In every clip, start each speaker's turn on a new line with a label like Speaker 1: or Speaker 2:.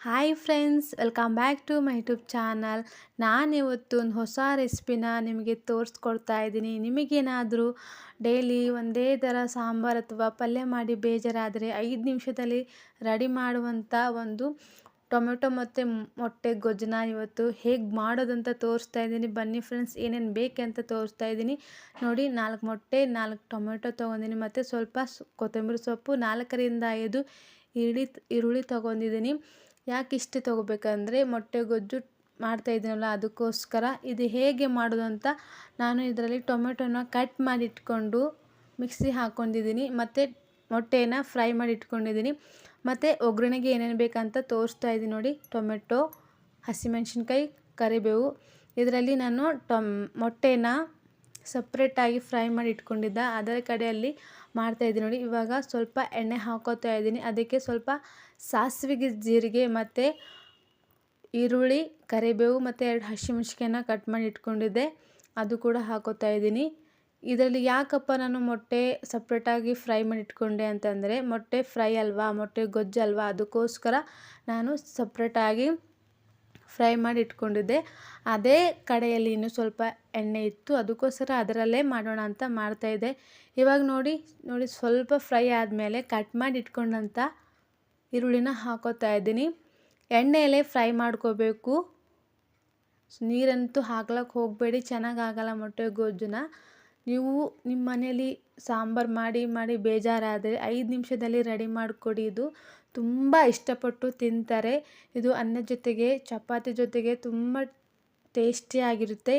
Speaker 1: Hi friends welcome back to my YouTube channel ನಾನಿವತ್ತು ಒಂದು ಹೊಸ ರೆಸಿಪಿನ ನಿಮಗೆ ತೋರಿಸ್ಕೊಡ್ತಾ ಇದ್ದೀನಿ. ನಿಮಗೇನಾದರೂ ಡೈಲಿ ಒಂದೇ ಥರ ಸಾಂಬಾರು ಅಥವಾ ಪಲ್ಯ ಮಾಡಿ ಬೇಜಾರಾದರೆ ಐದು ನಿಮಿಷದಲ್ಲಿ ರೆಡಿ ಮಾಡುವಂಥ ಒಂದು ಟೊಮೆಟೊ ಮತ್ತು ಮೊಟ್ಟೆ ಗೊಜ್ಜನ ಇವತ್ತು ಹೇಗೆ ಮಾಡೋದಂತ ತೋರಿಸ್ತಾ ಇದ್ದೀನಿ. ಬನ್ನಿ ಫ್ರೆಂಡ್ಸ್ ಏನೇನು ಅಂತ ತೋರಿಸ್ತಾ ಇದ್ದೀನಿ. ನೋಡಿ, ನಾಲ್ಕು ಮೊಟ್ಟೆ, ನಾಲ್ಕು ಟೊಮೆಟೊ ತೊಗೊಂಡಿನಿ ಮತ್ತು ಸ್ವಲ್ಪ ಕೊತ್ತಂಬರಿ ಸೊಪ್ಪು, ನಾಲ್ಕರಿಂದ ಐದು ಈರುಳ್ಳಿ ಈರುಳ್ಳಿ ತೊಗೊಂಡಿದ್ದೀನಿ ಯಾಕೆ ಇಷ್ಟು ತೊಗೋಬೇಕಂದ್ರೆ ಮೊಟ್ಟೆ ಗೊಜ್ಜು ಮಾಡ್ತಾ ಇದ್ದೀನಲ್ಲ, ಅದಕ್ಕೋಸ್ಕರ ಇದು ಹೇಗೆ ಮಾಡೋದು ಅಂತ ನಾನು ಇದರಲ್ಲಿ ಟೊಮೆಟೊನ ಕಟ್ ಮಾಡಿ ಇಟ್ಕೊಂಡು ಮಿಕ್ಸಿ ಹಾಕ್ಕೊಂಡಿದ್ದೀನಿ, ಮತ್ತು ಮೊಟ್ಟೆನ ಫ್ರೈ ಮಾಡಿ ಇಟ್ಕೊಂಡಿದ್ದೀನಿ ಮತ್ತು ಒಗ್ಗರಣೆಗೆ ಏನೇನು ಬೇಕಂತ ತೋರಿಸ್ತಾ ಇದ್ದೀನಿ ನೋಡಿ, ಟೊಮೆಟೊ, ಹಸಿಮೆಣ್ಸಿನ್ಕಾಯಿ, ಕರಿಬೇವು, ಇದರಲ್ಲಿ ನಾನು ಟೊಮ್, ಮೊಟ್ಟೆನ ಸಪ್ರೇಟಾಗಿ ಫ್ರೈ ಮಾಡಿ ಇಟ್ಕೊಂಡಿದ್ದ. ಅದರ ಕಡೆಯಲ್ಲಿ ಮಾಡ್ತಾಯಿದ್ದೀನಿ ನೋಡಿ. ಇವಾಗ ಸ್ವಲ್ಪ ಎಣ್ಣೆ ಹಾಕೋತಾ ಇದ್ದೀನಿ. ಅದಕ್ಕೆ ಸ್ವಲ್ಪ ಸಾಸಿವೆಗೆ ಜೀರಿಗೆ ಮತ್ತು ಈರುಳ್ಳಿ, ಕರಿಬೇವು ಮತ್ತು ಎರಡು ಹಸಿಮೆಣ್ಸಿಕಾಯನ್ನ ಕಟ್ ಮಾಡಿ ಇಟ್ಕೊಂಡಿದ್ದೆ. ಅದು ಕೂಡ ಹಾಕೋತಾ ಇದ್ದೀನಿ. ಇದರಲ್ಲಿ ಯಾಕಪ್ಪ ನಾನು ಮೊಟ್ಟೆ ಸಪ್ರೇಟಾಗಿ ಫ್ರೈ ಮಾಡಿ ಇಟ್ಕೊಂಡೆ ಅಂತಂದರೆ ಮೊಟ್ಟೆ ಫ್ರೈ ಅಲ್ವಾ, ಮೊಟ್ಟೆ ಗೊಜ್ಜು ಅಲ್ವಾ, ಅದಕ್ಕೋಸ್ಕರ ನಾನು ಸಪ್ರೇಟಾಗಿ ಫ್ರೈ ಮಾಡಿ ಇಟ್ಕೊಂಡಿದ್ದೆ. ಅದೇ ಕಡೆಯಲ್ಲಿ ಇನ್ನೂ ಸ್ವಲ್ಪ ಎಣ್ಣೆ ಇತ್ತು. ಅದಕ್ಕೋಸ್ಕರ ಅದರಲ್ಲೇ ಮಾಡೋಣ ಅಂತ ಮಾಡ್ತಾಯಿದ್ದೆ ಇವಾಗ ನೋಡಿ ನೋಡಿ ಸ್ವಲ್ಪ ಫ್ರೈ ಆದಮೇಲೆ ಕಟ್ ಮಾಡಿ ಇಟ್ಕೊಂಡಂಥ ಈರುಳ್ಳಿನ ಹಾಕೋತಾ ಇದ್ದೀನಿ. ಎಣ್ಣೆಯಲ್ಲೇ ಫ್ರೈ ಮಾಡ್ಕೋಬೇಕು. ನೀರಂತೂ ಹಾಕ್ಲಕ್ಕೆ ಹೋಗಬೇಡಿ ಚೆನ್ನಾಗಾಗಲ್ಲ ಮೊಟ್ಟೆ ಗೊಜ್ಜನ್ನ ನೀವು ನಿಮ್ಮ ಮನೇಲಿ ಸಾಂಬಾರು ಮಾಡಿ ಮಾಡಿ ಬೇಜಾರಾದರೆ ಐದು ನಿಮಿಷದಲ್ಲಿ ರೆಡಿ ಮಾಡಿಕೊಡಿ ಇದು. ತುಂಬ ಇಷ್ಟಪಟ್ಟು ತಿಂತಾರೆ. ಇದು ಅನ್ನದ ಜೊತೆಗೆ, ಚಪಾತಿ ಜೊತೆಗೆ ತುಂಬ ಟೇಸ್ಟಿಯಾಗಿರುತ್ತೆ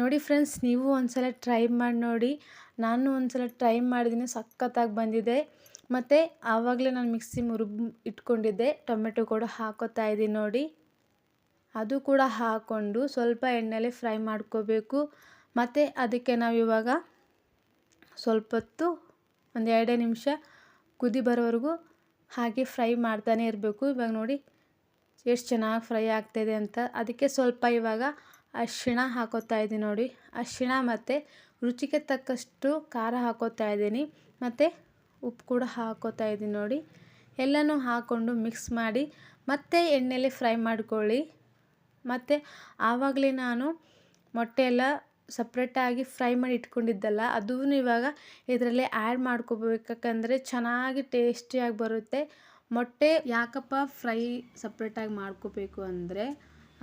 Speaker 1: ನೋಡಿ ಫ್ರೆಂಡ್ಸ್, ನೀವು ಒಂದು ಸಲ ಟ್ರೈ ಮಾಡಿ ನೋಡಿ. ನಾನು ಒಂದು ಸಲ ಟ್ರೈ ಮಾಡಿದ್ದೀನಿ ಸಖತ್ತಾಗಿ ಬಂದಿದೆ. ಮತ್ತು ಆವಾಗಲೇ ನಾನು ಮಿಕ್ಸಿ ಮುರುಬ್ ಇಟ್ಕೊಂಡಿದ್ದೆ. ಟೊಮೆಟೊ ಕೂಡ ಹಾಕೋತಾ ಇದ್ದೀನಿ ನೋಡಿ. ಅದು ಕೂಡ ಹಾಕ್ಕೊಂಡು ಸ್ವಲ್ಪ ಎಣ್ಣೆಲೆ ಫ್ರೈ ಮಾಡ್ಕೋಬೇಕು. ಮತ್ತು ಅದಕ್ಕೆ ನಾವು ಇವಾಗ ಸ್ವಲ್ಪ ಹೊತ್ತು ಒಂದು ಎರಡೇ ನಿಮಿಷ ಕುದಿ ಬರೋವರೆಗೂ ಹಾಗೆ ಫ್ರೈ ಮಾಡ್ತಾನೆ ಇರಬೇಕು. ಇವಾಗ ನೋಡಿ ಎಷ್ಟು ಚೆನ್ನಾಗಿ ಫ್ರೈ ಆಗ್ತಾಯಿದೆ ಅಂತ. ಅದಕ್ಕೆ ಸ್ವಲ್ಪ ಇವಾಗ ಅರಿಶಿಣ ಹಾಕೋತಾ ಇದ್ದೀನಿ ನೋಡಿ. ಅರಿಶಿಣ ಮತ್ತು ರುಚಿಗೆ ತಕ್ಕಷ್ಟು ಖಾರ ಹಾಕೋತಾ ಇದ್ದೀನಿ. ಮತ್ತು ಉಪ್ಪು ಕೂಡ ಹಾಕೋತಾ ಇದ್ದೀನಿ ನೋಡಿ. ಎಲ್ಲನೂ ಹಾಕ್ಕೊಂಡು ಮಿಕ್ಸ್ ಮಾಡಿ ಮತ್ತೆ ಎಣ್ಣೆಯಲ್ಲಿ ಫ್ರೈ ಮಾಡ್ಕೊಳ್ಳಿ. ಮತ್ತು ಆವಾಗಲೇ ನಾನು ಮೊಟ್ಟೆ ಎಲ್ಲ ಸಪ್ರೇಟಾಗಿ ಫ್ರೈ ಮಾಡಿ ಇಟ್ಕೊಂಡಿದ್ದಲ್ಲ ಅದೂ ಇವಾಗ ಇದರಲ್ಲೇ ಆ್ಯಡ್ ಮಾಡ್ಕೋಬೇಕಂದ್ರೆ ಚೆನ್ನಾಗಿ ಟೇಸ್ಟಿಯಾಗಿ ಬರುತ್ತೆ. ಮೊಟ್ಟೆ ಯಾಕಪ್ಪ ಫ್ರೈ ಸಪ್ರೇಟಾಗಿ ಮಾಡ್ಕೋಬೇಕು ಅಂದರೆ,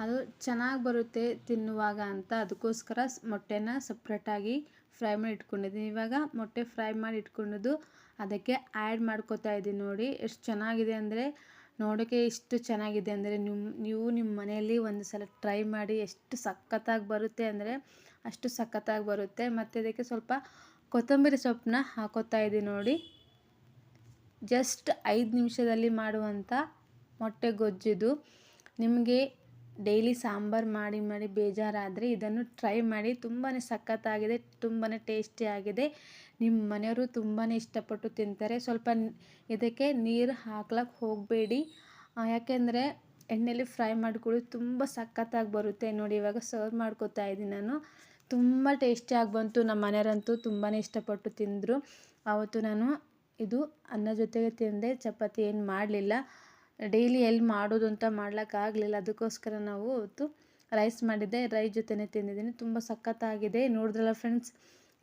Speaker 1: ಅದು ಚೆನ್ನಾಗಿ ಬರುತ್ತೆ ತಿನ್ನುವಾಗ ಅಂತ ಅದಕ್ಕೋಸ್ಕರ ಮೊಟ್ಟೆನ ಸಪ್ರೇಟಾಗಿ ಫ್ರೈ ಮಾಡಿ ಇಟ್ಕೊಂಡಿದ್ದೀನಿ. ಇವಾಗ ಮೊಟ್ಟೆ ಫ್ರೈ ಮಾಡಿ ಇಟ್ಕೊಂಡಿದ್ದು ಅದಕ್ಕೆ ಆ್ಯಡ್ ಮಾಡ್ಕೋತಾ ಇದ್ದೀನಿ ನೋಡಿ, ಎಷ್ಟು ಚೆನ್ನಾಗಿದೆ ಅಂದರೆ ನೋಡೋಕ್ಕೆ ಎಷ್ಟು ಚೆನ್ನಾಗಿದೆ ಅಂದರೆ ನಿಮ್ಮ, ನೀವು ನಿಮ್ಮ ಮನೆಯಲ್ಲಿ ಒಂದು ಸಲ ಟ್ರೈ ಮಾಡಿ ಎಷ್ಟು ಸಖತ್ತಾಗಿ ಬರುತ್ತೆ ಅಂದರೆ ಅಷ್ಟು ಸಖತ್ತಾಗಿ ಬರುತ್ತೆ. ಮತ್ತು ಇದಕ್ಕೆ ಸ್ವಲ್ಪ ಕೊತ್ತಂಬರಿ ಸೊಪ್ಪನ್ನ ಹಾಕೋತಾ ಇದ್ದೀನಿ ನೋಡಿ. ಜಸ್ಟ್ ಐದು ನಿಮಿಷದಲ್ಲಿ ಮಾಡುವಂಥ ಮೊಟ್ಟೆ ಗೊಜ್ಜಿದು. ನಿಮಗೆ ಡೈಲಿ ಸಾಂಬಾರು ಮಾಡಿ ಮಾಡಿ ಬೇಜಾರಾದರೆ ಇದನ್ನು ಟ್ರೈ ಮಾಡಿ. ತುಂಬಾ ಸಖತ್ತಾಗಿದೆ ತುಂಬಾ ಟೇಸ್ಟಿಯಾಗಿದೆ ನಿಮ್ಮ ಮನೆಯವರು ತುಂಬಾ ಇಷ್ಟಪಟ್ಟು ತಿಂತಾರೆ. ಸ್ವಲ್ಪ ಇದಕ್ಕೆ ನೀರು ಹಾಕ್ಲಕ್ಕೆ ಹೋಗಬೇಡಿ. ಯಾಕೆಂದರೆ ಎಣ್ಣೆಲಿ ಫ್ರೈ ಮಾಡ್ಕೊಳ್ಳಿ, ತುಂಬ ಸಖತ್ತಾಗಿ ಬರುತ್ತೆ. ನೋಡಿ, ಇವಾಗ ಸರ್ವ್ ಮಾಡ್ಕೋತಾ ಇದ್ದೀನಿ ನಾನು. ತುಂಬ ಟೇಸ್ಟಿಯಾಗಿ ಬಂತು. ನಮ್ಮ ಮನೆಯವರಂತೂ ತುಂಬಾ ಇಷ್ಟಪಟ್ಟು ತಿಂದರು. ಆವತ್ತು ನಾನು ಇದು ಅನ್ನ ಜೊತೆಗೆ ತಿಂದೆ. ಚಪಾತಿ ಏನು ಮಾಡಲಿಲ್ಲ. ಡೈಲಿ ಎಲ್ಲಿ ಮಾಡೋದು ಅಂತ ಮಾಡ್ಲಿಕ್ಕಾಗಲಿಲ್ಲ. ಅದಕ್ಕೋಸ್ಕರ ನಾವು ಇವತ್ತು ರೈಸ್ ಮಾಡಿದ್ದೆ. ರೈಸ್ ಜೊತೆನೇ ತಿಂದಿದ್ದೀನಿ. ತುಂಬ ಸಖತ್ತಾಗಿದೆ. ನೋಡಿದ್ರಲ್ಲ ಫ್ರೆಂಡ್ಸ್,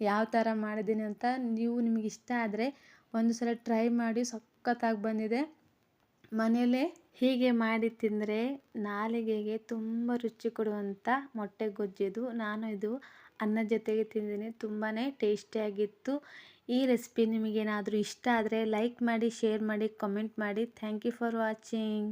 Speaker 1: ಯಾವ ಥರ ಮಾಡಿದ್ದೀನಿ ಅಂತ ನೀವು ನಿಮಗೆ ಇಷ್ಟ ಆದರೆ ಒಂದು ಸಲ ಟ್ರೈ ಮಾಡಿ ಸಖತ್ತಾಗಿ ಬಂದಿದೆ. ಮನೆಯಲ್ಲೇ ಹೀಗೆ ಮಾಡಿ ತಿಂದರೆ ನಾಲಿಗೆಗೆ ತುಂಬ ರುಚಿ ಕೊಡುವಂಥ ಮೊಟ್ಟೆ ಗೊಜ್ಜಿದು ನಾನು ಇದು ಅನ್ನದ ಜೊತೆಗೆ ತಿಂದಿದ್ದೀನಿ. ತುಂಬಾ ಟೇಸ್ಟಿಯಾಗಿತ್ತು. ಈ ರೆಸಿಪಿ ನಿಮಗೇನಾದರೂ ಇಷ್ಟ ಆದರೆ ಲೈಕ್ ಮಾಡಿ, ಶೇರ್ ಮಾಡಿ ಕಮೆಂಟ್ ಮಾಡಿ. Thank you for watching